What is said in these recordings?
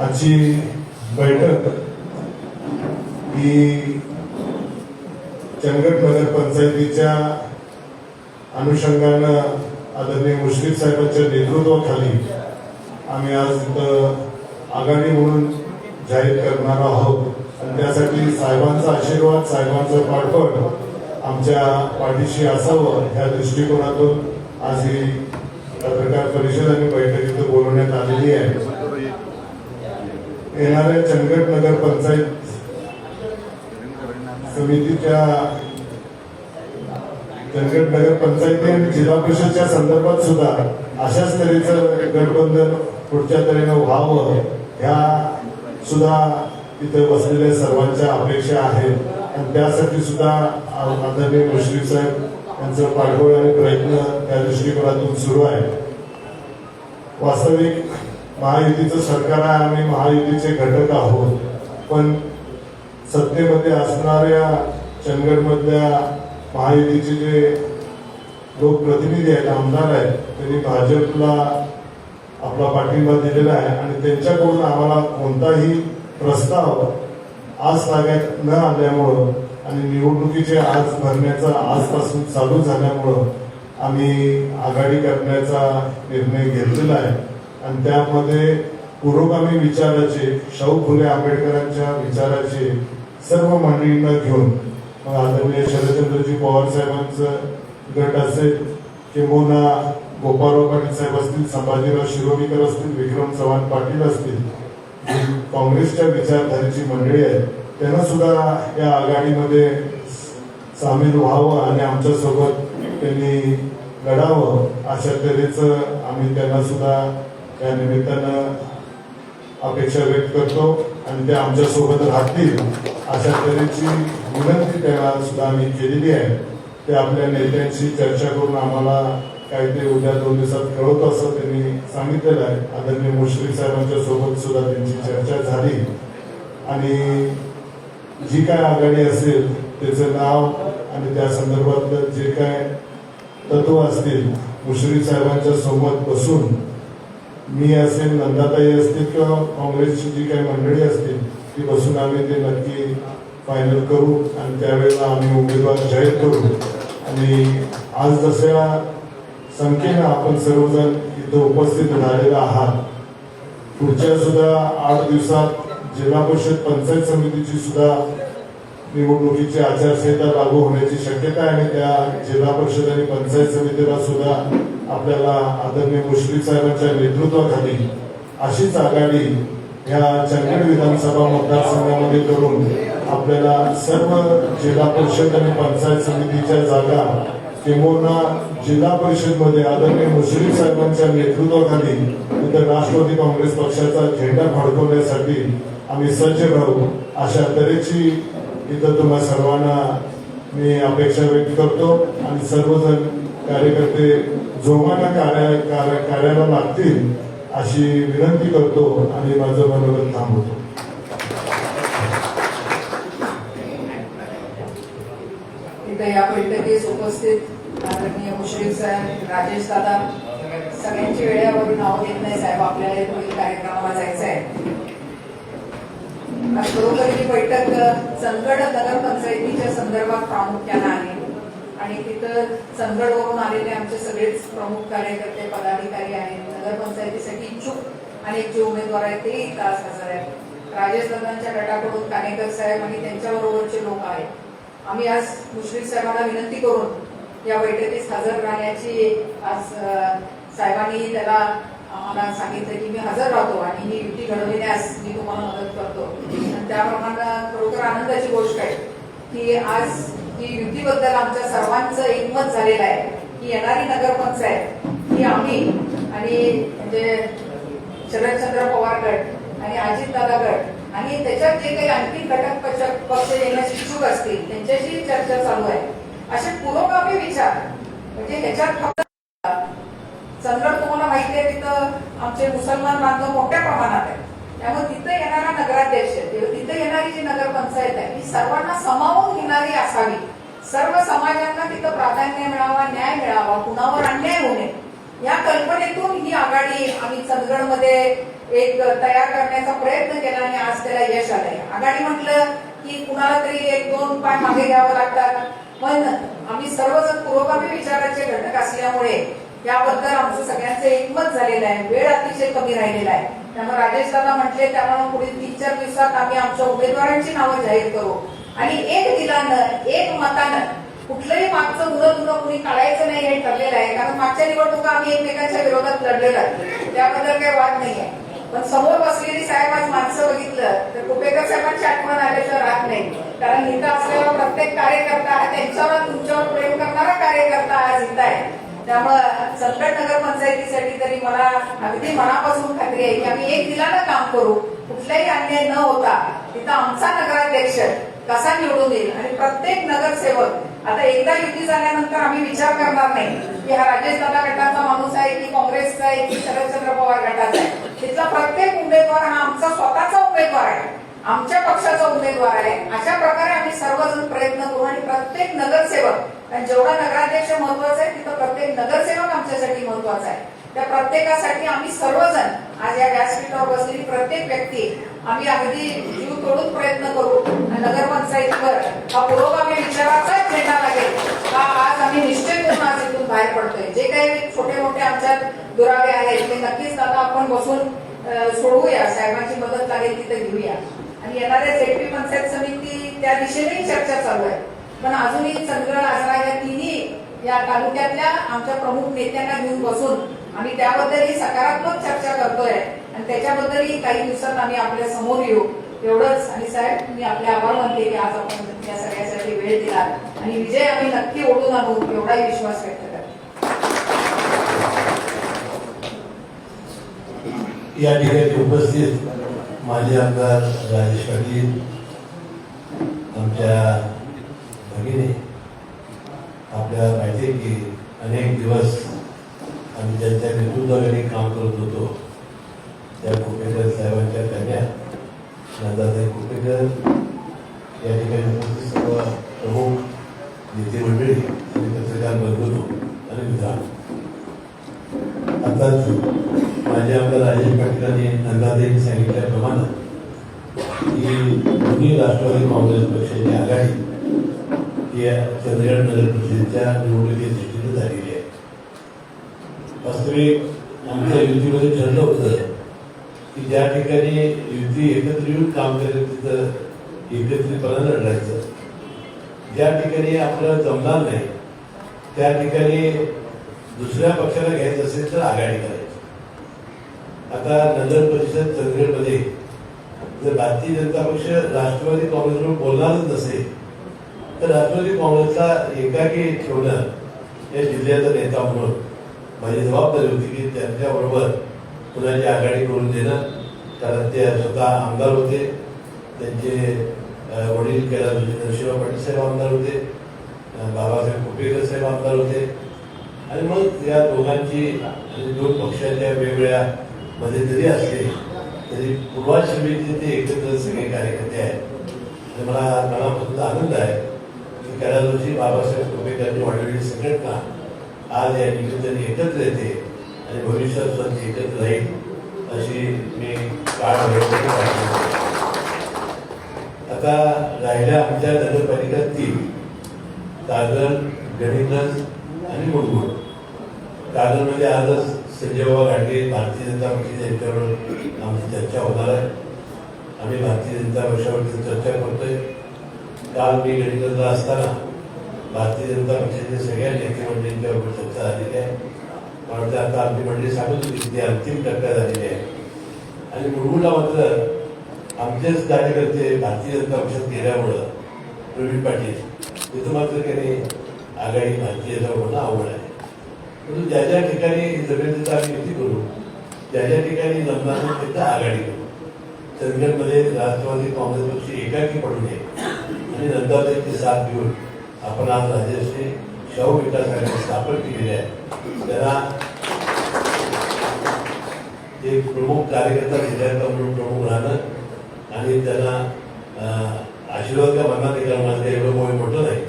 आजची बैठक ही चंदगड नगर पंचायतीच्या अनुषंगानं आदरणीय मुश्रीफ साहेबांच्या नेतृत्वाखाली आम्ही आज इथं आघाडी म्हणून जाहीर करणार आहोत. आणि त्यासाठी साहेबांचा आशीर्वाद साहेबांचं पाठबळ आमच्या पाठीशी असावं ह्या दृष्टिकोनातून आज ही पत्रकार परिषद आणि बैठक इथं बोलवण्यात आलेली आहे. येणाऱ्या चंदगड नगर पंचायत समितीच्या चंदगड नगर पंचायती आणि जिल्हा परिषदच्या संदर्भात सुद्धा अशाच तऱ्हेचं गठबंधन पुढच्या तऱ्हेनं व्हावं ह्या सुद्धा इथे बसलेल्या सर्वांच्या अपेक्षा आहेत. आणि त्यासाठी सुद्धा आदरणीय मुश्रीफ साहेब यांचं पाठबळ आणि प्रयत्न त्या दृष्टिकोनातून सुरू आहे. वास्तविक महायुतीचं सरकार आहे आम्ही महायुतीचे घटक आहोत. पण सत्तेमध्ये असणाऱ्या चंदगडमधल्या महायुतीचे जे लोकप्रतिनिधी आहेत आमदार आहेत त्यांनी भाजपला आपला पाठिंबा दिलेला आहे आणि त्यांच्याकडून आम्हाला कोणताही प्रस्ताव आज ताब्यात न आल्यामुळं आणि निवडणुकीचे आज भरण्याचा आजपासून चालू झाल्यामुळं आम्ही आघाडी करण्याचा निर्णय घेतलेला आहे. आणि त्यामध्ये पुरोगामी विचाराचे शाहू फुले आंबेडकरांच्या विचाराचे सर्व मंडळींना घेऊन मग आदरणीय शरदचंद्रजी पवार साहेबांचं गट असेल किंबहुना गोपाळराव पाटील साहेब असतील संभाजीराव शिरोडीकर असतील विक्रम चव्हाण पाटील असतील काँग्रेसच्या विचारधारेची मंडळी आहे त्यांना सुद्धा या आघाडीमध्ये सामील व्हावं आणि आमच्यासोबत त्यांनी लढावं अशा तऱ्हेचं आम्ही त्यांना सुद्धा या निमित्तानं अपेक्षा व्यक्त करतो आणि ते आमच्यासोबत राहतील अशा तऱ्हेची विनंती त्याला सुद्धा आम्ही केलेली आहे. ते आपल्या नेत्यांशी चर्चा करून आम्हाला काय ते उद्या दोन दिवसात कळवतो असं त्यांनी सांगितलेलं आहे. आदरणीय मुश्रीफ साहेबांच्या सोबत सुद्धा त्यांची चर्चा झाली. आणि जी काय आघाडी असेल त्याचं नाव आणि त्या संदर्भातलं जे काय तत्व असतील मुश्रीफ साहेबांच्या सोबत बसून मी असेल नंदाताई असतील किंवा काँग्रेसची जी काही मंडळी असतील ती बसून आम्ही ते नक्की फायनल करू आणि त्यावेळेला आम्ही उमेदवार जाहीर करू. आणि आज जशा संख्येनं आपण सर्वजण इथं उपस्थित झालेला आहात पुढच्या सुद्धा आठ दिवसात जिल्हा परिषद पंचायत समितीची सुद्धा निवडणुकीची आचारसंहिता लागू होण्याची शक्यता आहे आणि त्या जिल्हा परिषद आणि पंचायत समितीला सुद्धा आपल्याला आदरणीय मुश्रीफ साहेबांच्या नेतृत्वाखाली अशीच आघाडी ह्या चंदगड विधानसभा मतदारसंघामध्ये करून आपल्याला सर्व जिल्हा परिषद आणि पंचायत समितीच्या जागा किंबहुना जिल्हा परिषदमध्ये आदरणीय मुश्रीफ साहेबांच्या नेतृत्वाखाली इथं राष्ट्रवादी काँग्रेस पक्षाचा झेंडा फडकवण्यासाठी आम्ही सज्ज राहू अशा तऱ्हेची इथं तुम्हा सर्वांना मी अपेक्षा व्यक्त करतो आणि सर्वजण कार्यकर्ते जोमानं कार्य कार्य- कार्याला लागतील अशी विनंती करतो आणि माझं मनोगत थांबवतो. या बैठकीस उपस्थित आदरणीय मुश्रीफ साहेब राजेश दादा सगळ्यांची वेळेवरून नाव घेत नाही साहेब आपल्याला पुढील कार्यक्रमाला जायचं आहे. खरोखर ही बैठक चंदगड नगरपंचायतीच्या संदर्भात प्रामुख्यानं आहे. आणि तिथं चंदगडवरून आलेले आमचे सगळेच प्रमुख कार्यकर्ते पदाधिकारी आहेत नगरपंचायतीसाठी इच्छुक अनेक जे उमेदवार आहेत तेही इथं आज हजर आहेत. राजेश दादांच्या गटाकडून कानेकर साहेब आणि त्यांच्याबरोबरचे लोक आहेत. आम्ही आज मुश्रीफ साहेबांना विनंती करून या बैठकीस हजर राहण्याची आज साहेबांनी त्याला आम्हाला सांगितलं की मी हजर राहतो आणि ही युती घडविण्यास मी तुम्हाला मदत करतो. आणि त्याप्रमाणे खरोखर आनंदाची गोष्ट आहे की आज ही युतीबद्दल आमच्या सर्वांचं एकमत झालेलं आहे. की येणारी नगरपंचायत ही आम्ही आणि म्हणजे शरदचंद्र पवार गट आणि अजितदादा गट आणि त्याच्यात जे काही आणखी घटक पक्ष पक्ष येण्यास इच्छुक असतील त्यांच्याशी चर्चा चालू आहे. असे पुरोगामी विचार म्हणजे ह्याच्यात फक्त चंद्र तुम्हाला माहिती आहे तिथं आमचे मुसलमान बांधव मोठ्या प्रमाणात आहे त्यामुळे तिथं येणारा नगराध्यक्ष तिथं येणारी जी नगरपंचायत आहे ही सर्वांना समावून घेणारी असावी. सर्व समाजांना तिथं प्राधान्य मिळावा न्याय मिळावा कुणावर अन्याय होऊ नये. या कल्पनेतून ही आघाडी आम्ही चंदगडमध्ये एक तयार करण्याचा प्रयत्न केला आणि आज त्याला यश आलंय. आघाडी म्हटलं की कुणाला तरी एक दोन पाय मागे घ्यावं लागतात. पण आम्ही सर्वजण पुरोगामी विचाराचे घटक असल्यामुळे याबद्दल आमचं सगळ्यांचं एकमत झालेलं आहे. वेळ अतिशय कमी राहिलेला आहे. त्यामुळे राजेश दादा म्हटले त्यामुळे पुढील तीन चार दिवसात आम्ही आमच्या उमेदवारांची नावं जाहीर करू. आणि एक दिलानं एक मतानं कुठलंही मागचं उरं उरत कुणी काढायचं नाही हे ठरलेलं आहे. कारण मागच्या निवडणुका आम्ही एकमेकांच्या विरोधात लढलेला त्याबद्दल काही वाद नाही आहे. पण समोर बसलेली साहेब आज माणसं बघितलं तर कुपेकर साहेबांची आठवण आल्याशिवाय राहत नाही. कारण इथं असलेला प्रत्येक कार्यकर्ता हा त्यांच्यावर तुमच्यावर प्रेम करणारा कार्यकर्ता आज इथं आहे. त्यामुळं संकट नगर पंचायतीसाठी तरी मला अगदी मनापासून खात्री आहे की आम्ही एक दिलानं काम करू. कुठलाही अन्याय न होता तिथं आमचा नगराध्यक्ष कसा निवडून येईल आणि प्रत्येक नगरसेवक आता एकदा युती झाल्यानंतर आम्ही विचार करणार नाही की हा राजेश दादा गटाचा माणूस आहे की काँग्रेसचा आहे की शरदचंद्र पवार गटाचा आहे. तिथला प्रत्येक उमेदवार हा आमचा स्वतःचा उमेदवार आहे. आमच्या पक्षाचा उमेदवार आहे. अशा प्रकारे आम्ही सर्वजण प्रयत्न करू आणि प्रत्येक नगरसेवक जेवढा नगराध्यक्ष महत्त्वाचा आहे तिथं प्रत्येक नगरसेवक आमच्यासाठी महत्त्वाचा आहे. त्या प्रत्येकासाठी आम्ही सर्वजण आज या व्यासपीठावर बसलेली प्रत्येक व्यक्ती आम्ही अगदी जीव तोडून प्रयत्न करू. नगरपंचायतीवर हा पुरोगामी विचाराचा झेंडा लागेल. हा आज आम्ही निश्चय करून आज इथून बाहेर पडतोय? जे काही छोटे मोठे आमच्यात दुरावे आहेत ते नक्कीच आता आपण बसून सोडवूया. साहेबांची मदत लागेल तिथे घेऊया. आणि येणाऱ्या झेडपी पंचायत समिती त्या दिशेनेही चर्चा चालू आहे. पण अजूनही चंद्र आजरा या तिन्ही या तालुक्यातल्या आमच्या प्रमुख नेत्यांना घेऊन बसून आम्ही त्याबद्दलही सकारात्मक चर्चा करतोय. आणि त्याच्याबद्दलही काही दिवसात आम्ही आपल्यासमोर येऊ. एवढंच. आणि साहेब मी आपले आभार मानते की आज आपण या सगळ्यासाठी वेळ दिला आणि विजय आम्ही नक्की ओढून आणू एवढाही विश्वास व्यक्त करतो. या ठिकाणी उपस्थित माजी आमदार राजेश पाटील आमच्या भगिनी आपल्याला माहिती आहे की अनेक दिवस आम्ही ज्यांच्या नेतृत्वाखाली काम करत होतो. त्या कुपेकर साहेबांच्या कन्या नंदाताई कुपेकर या ठिकाणी सर्व प्रमुख नेते मंडळी आणि पत्रकार बंधू आणि विधान. आताच माझे आमदार राजेश पाटीलांनी नंदादेवी सांगितल्याप्रमाणे की दोन्ही राष्ट्रवादी काँग्रेस पक्षाची आघाडी ही या चंदगड नगर परिषदेच्या निवडणुकीच्या झालेली आहे वास्तविक आमच्या युतीमध्ये ठरलं होतं. की ज्या ठिकाणी युती एकत्र येऊन काम करेल तिथं एकत्रितपणानं लढायचं. ज्या ठिकाणी आपलं जमणार नाही त्या ठिकाणी दुसऱ्या पक्षाला घ्यायचं असेल तर आघाडी करायची. आता नगर परिषद चंदगडमध्ये जर भारतीय जनता पक्ष राष्ट्रवादी काँग्रेसवर बोलणारच नसेल तर राष्ट्रवादी काँग्रेसला एकाकी ठेवणं या जिल्ह्याचा नेता म्हणून माझी जबाबदारी होती की त्यांच्याबरोबर कुणाची आघाडी करून देणं. कारण ते स्वतः आमदार होते. त्यांचे वडील कैलास नरशिंह पाटील साहेब आमदार होते. बाबासाहेब कुपेकर साहेब आमदार होते. आणि मग या दोघांची आणि दोन पक्षाच्या वेगवेगळ्या मध्ये जरी असले तरी पूर्वाश्रमीचे ते एकत्र सगळे कार्यकर्ते आहेत. मला मनापासून आनंद आहे. त्याला कैलासजी बाबासाहेब कुपेकरांनी वाढलेली संघटना आज या ठिकाणी एकत्र येते आणि भविष्यात सुद्धा एकत्र राहील अशी मी काळ आता राहिल्या आमच्या नगरपालिका तीन कागल गणितच आणि मुरगुड कागलमध्ये आजच संजयबाबा गाडगे भारतीय जनता पक्षाच्या यांच्यावर आमची चर्चा होणार आहे. आम्ही भारतीय जनता पक्षावरती चर्चा करतोय. काल मी गणितला असताना भारतीय जनता पक्षाच्या सगळ्या नेते मंडळींच्या चर्चा झालेली आहे. मला वाटतं आता आमची मंडळी सांगत होती की ती अंतिम टप्प्यात झालेली आहे. आणि मुरगुडला मात्र आमचेच कार्यकर्ते भारतीय जनता पक्षात गेल्यामुळं प्रवीण पाटील तिथं मात्र काही आघाडी भारतीय जनता होणं आवड आहे. परंतु ज्या ज्या ठिकाणी जमेल आम्ही युती करू ज्या ज्या ठिकाणी जमणार तिथं आघाडी करू. चंदगडमध्ये राष्ट्रवादी काँग्रेस पक्ष एकाकी पडू नये. आणि नंतर साथ घेऊन आपण आज राजश्री शाहू विकास आघाडी स्थापन केलेली आहे. त्यांना एक प्रमुख कार्यकर्ता जिल्ह्याचा म्हणून प्रमुख राहणं आणि त्यांना आशीर्वाद का म्हणणार नाही कारण माझं एवढं मोठं मोठं नाही.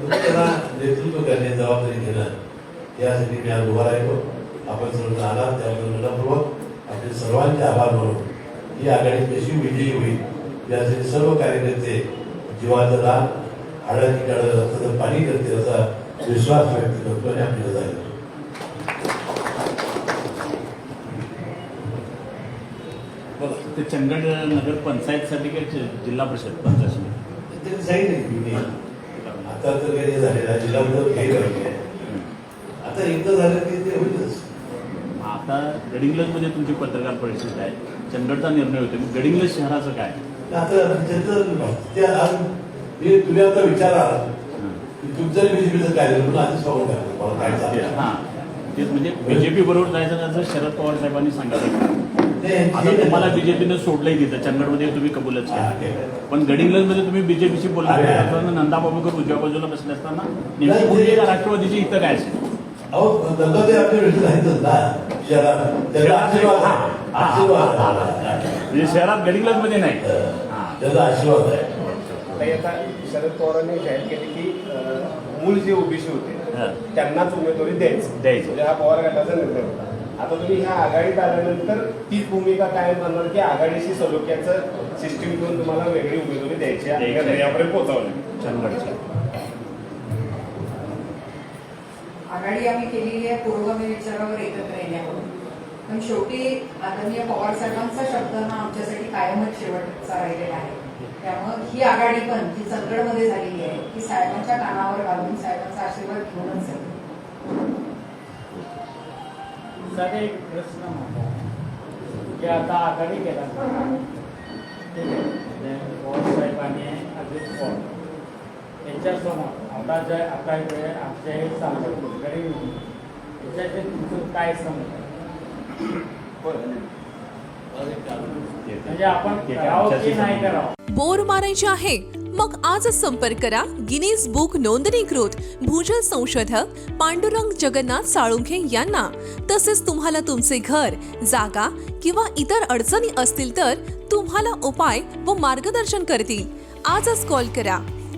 पण त्यांना नेतृत्व करण्याची जबाबदारी घेणं यासाठी मी आज उभा राहिलो. आपण सर्व आला त्याबद्दल मनपूर्वक आपले सर्वांचे आभार म्हणून ही आघाडी कशी विजयी होईल यासाठी सर्व कार्यकर्ते जीवाचं दान हाडाची काढ रक्ताचं पाणी करतील असा विश्वास व्यक्त करतो आणि आपल्याला जाईल ते चंदगड नगर पंचायतसाठी काय जि- जिल्हा परिषद पंचायत? त्यांनी सांगितलं मी आता तर काही झालेलं जिल्हा काही राहिले आता एकदा झालं की ते होईलच आता गडिंग्लजमध्ये तुमची पत्रकार परिषद आहे. चंदगडचा निर्णय होतो गडिंग्लज शहराचं काय? आता त्याचं ते आज हे तुम्ही आता विचारा तुमचं बीजेपीचं काय झालं? म्हणून आधीच पाहून टाकलं मला काय ते- चाललं तेच म्हणजे बीजेपी बरोबर जायचं असं शरद पवार साहेबांनी सांगितलं. आता तुम्हाला बीजेपीनं सोडलंय तिथं चंदगडमध्ये तुम्ही कबूलच. पण गडिंग्लजमध्ये तुम्ही बीजेपीशी बोलला. नंदा बाबूकर उजव्या बाजूला बसले असताना राष्ट्रवादीची इथं काय असेल? अहो धंदा ते राहायचंच ना त्याला त्याचा आशीर्वाद आहे. आशीर्वाद आहे. म्हणजे शहरात गडिंग्लजमध्ये नाही. हा. त्याचा आशीर्वाद आहे. आता शरद पवारांनी जाहीर केले की अं, मूळ जे ओबीसी होते हा. त्यांनाच उमेदवारी द्यायची. द्यायची. म्हणजे हा पवार गटाचा निर्णय होता. आता तुम्ही ह्या आघाडीत आल्यानंतर तीच भूमिका कायम करणार की आघाडीशी सलोख्याचं सिस्टीम घेऊन तुम्हाला वेगळी उमेदवारी द्यायची आहे. द्यायची. यापर्यंत पोहोचवलं चंदगडच्या आघाडी आम्ही केलेली आहे पुरोगामी विचारावर एकत्र येण्यावरून पण शेवटी आदरणीय पवार साहेबांचा शब्द हा आमच्यासाठी कायमच शेवटचा राहिलेला आहे. त्यामुळं ही आघाडी पण जी चंदगडमध्ये झालेली आहे ती साहेबांच्या कानावर घालून साहेबांचा आशीर्वाद घेऊनच आहे सर एक प्रश्न होता. की आता आघाडी केला. ठीक आहे. पवार साहेबांनी अजित पवार. यांच्यासमोर आता जे आता जे आमचे हे सांगत गरीब याच्याचे तुमचं काय समज म्हणजे आपण करावं की नाही? करावं? बोर मारायचे आहे मग आजच संपर्क करा गिनीज बुक नोंदणीकृत भूजल संशोधक पांडुरंग जगन्नाथ साळुंखे यांना. तसेच तुम्हाला तुमचे घर जागा किंवा इतर अडचणी असतील तर तुम्हाला उपाय व मार्गदर्शन करतील. आजच कॉल करा.